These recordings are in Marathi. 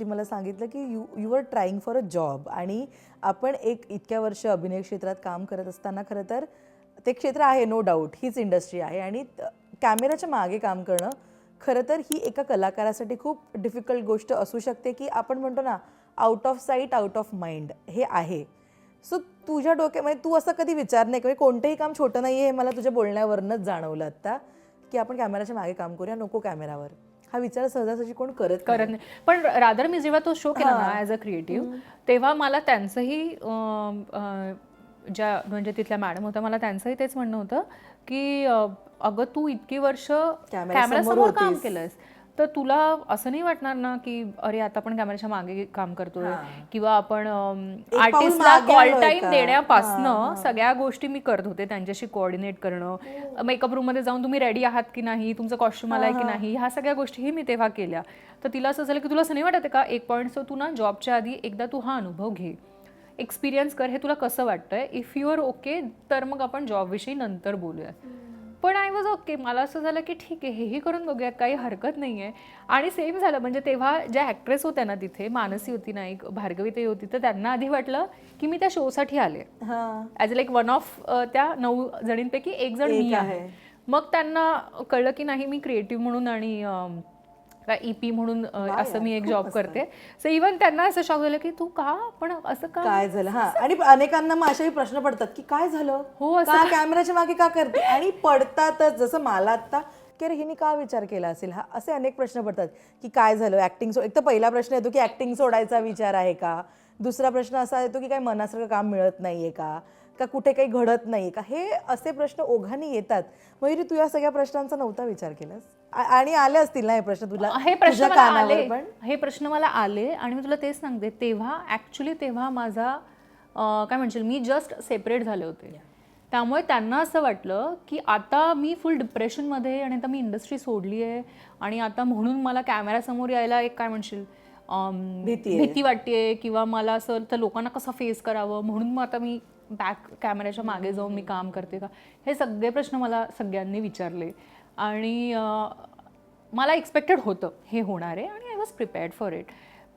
ती मला सांगितलं की you you are trying for a job आणि आपण एक इतक्या वर्ष अभिनय क्षेत्रात काम करत असताना खरं तर ते क्षेत्र आहे नो डाऊट हीच इंडस्ट्री आहे. आणि कॅमेऱ्याच्या मागे काम करणं खरं तर ही एका कलाकारासाठी खूप डिफिकल्ट गोष्ट असू शकते की आपण म्हणतो ना out of sight out of mind हे आहे. सो तुझ्या डोक्यामध्ये म्हणजे तू असं कधी विचार नाही किंवा कोणतंही काम छोटं नाही आहे हे मला तुझ्या बोलण्यावरनंच जाणवलं आत्ता. की आपण कॅमेऱ्याच्या मागे काम करूया नको कॅमेरावर हा विचार सहजासहजी कोण करत. करत नाही. पण रादर मी जेव्हा तो शो केला ना ॲज अ क्रिएटिव्ह तेव्हा मला त्यांचंही ज्या म्हणजे तिथल्या मॅडम होत्या मला त्यांचंही तेच म्हणणं होतं की अगं तू इतकी वर्ष कॅमेरासमोर काम केलंयस. तर तुला असं नाही वाटणार ना की अरे आता आपण कॅमेऱ्याच्या मागे काम करतोय किंवा आपण आर्टिस्टला कॉल का? देण्यापासनं सगळ्या गोष्टी मी करत होते त्यांच्याशी कोऑर्डिनेट करणं. मेकअप रूममध्ये जाऊन तुम्ही रेडी आहात की नाही? तुमचं कॉस्ट्युम आलाय की नाही? ह्या सगळ्या गोष्टीही मी तेव्हा केल्या. तर तिला असं झालं की तुला असं नाही वाटत का? एक पॉईंट सो तू ना जॉबच्या आधी एकदा तू हा अनुभव घे. एक्सपिरियन्स कर हे तुला कसं वाटतंय? इफ यू आर ओके तर मग आपण जॉबविषयी नंतर बोलूया पण आय वॉज ओके मला असं झालं की ठीक आहे हेही करून बघूया काही हरकत नाही आहे आणि सेम झालं. म्हणजे तेव्हा ज्या ॲक्ट्रेस होत्या ना तिथे मानसी होती ना एक भार्गवी ते होती तर त्यांना आधी वाटलं की मी त्या शोसाठी आले. हां. ॲज लाईक वन ऑफ त्या नऊ जणींपैकी एक जण मी आहे. मग त्यांना कळलं की नाही मी क्रिएटिव्ह म्हणून आणि ई पी म्हणून असं मी एक जॉब करते. सो इवन त्यांना असं शॉक झालं की तू का? पण असं का? काय झालं? हा. आणि अनेकांना मग असेही प्रश्न पडतात की काय झालं? हो, असं कॅमेऱ्याच्या मागे का करते? आणि पडतातच. जसं मला आता की अरे हिने का विचार केला असेल? हा असे अनेक प्रश्न पडतात की काय झालं? ऍक्टिंग एक तर पहिला प्रश्न येतो की ऍक्टिंग सोडायचा विचार आहे का? दुसरा प्रश्न असा येतो की काय मनासारखं काम मिळत नाहीये का? का कुठे काही घडत नाहीये का? हे असे प्रश्न ओघाने येतात. मयुरी तू या सगळ्या प्रश्नांचा नव्हता विचार केलास? आणि आले असतील ना हे प्रश्न तुला? हे प्रश्न मला आले. पण? हे प्रश्न मला आले आणि मी तुला तेच सांगते. तेव्हा ऍक्च्युली तेव्हा माझा काय म्हणशील मी जस्ट सेपरेट झाले होते. त्यामुळे त्यांना असं वाटलं की आता मी फुल डिप्रेशनमध्ये आणि आता मी इंडस्ट्री सोडली आहे आणि आता म्हणून मला कॅमेऱ्यासमोर यायला एक काय म्हणशील भीती. भीती वाटते किंवा मला असं तर लोकांना कसं फेस करावं? म्हणून मग आता मी बॅक कॅमेऱ्याच्या मागे जाऊन मी काम करते का? हे सगळे प्रश्न मला सगळ्यांनी विचारले. आणि मला एक्सपेक्टेड होतं हे होणार आहे आणि I was prepared for it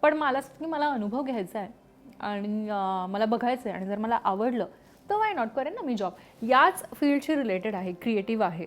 पण मला असं की मला अनुभव घ्यायचा आहे आणि मला बघायचं आहे आणि जर मला आवडलं तर वाय नॉट करेन ना मी जॉब याच फील्डशी रिलेटेड आहे क्रिएटिव्ह आहे.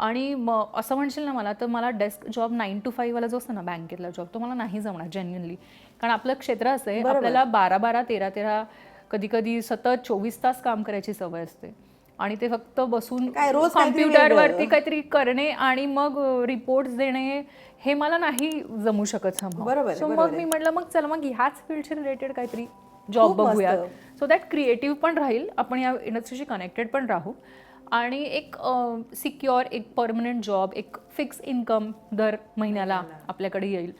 आणि मग असं म्हणशील ना मला तर मला डेस्क जॉब नाईन टू फाईव्हवाला जो असतो ना बँकेतला जॉब तो मला नाही जमणार जेन्युनली कारण आपलं क्षेत्र असं आहे आपल्याला बारा बारा तेरा तेरा कधी कधी सतत चोवीस तास काम करायची सवय असते. आणि ते फक्त बसून काय, रोज काहीतरी कॉम्प्युटरवरती काहीतरी करणे आणि मग रिपोर्ट्स देणे हे मला नाही जमू शकत बरोबर आहे, सो मग मी म्हटलं मग चला मग ह्याच फील्डशी रिलेटेड काहीतरी जॉब. बघूया सो दॅट क्रिएटिव्ह पण राहील आपण या इंडस्ट्रीशी कनेक्टेड पण राहू. आणि एक सिक्युअर एक परमनंट जॉब एक फिक्स इन्कम दर महिन्याला. आपल्याकडे येईल.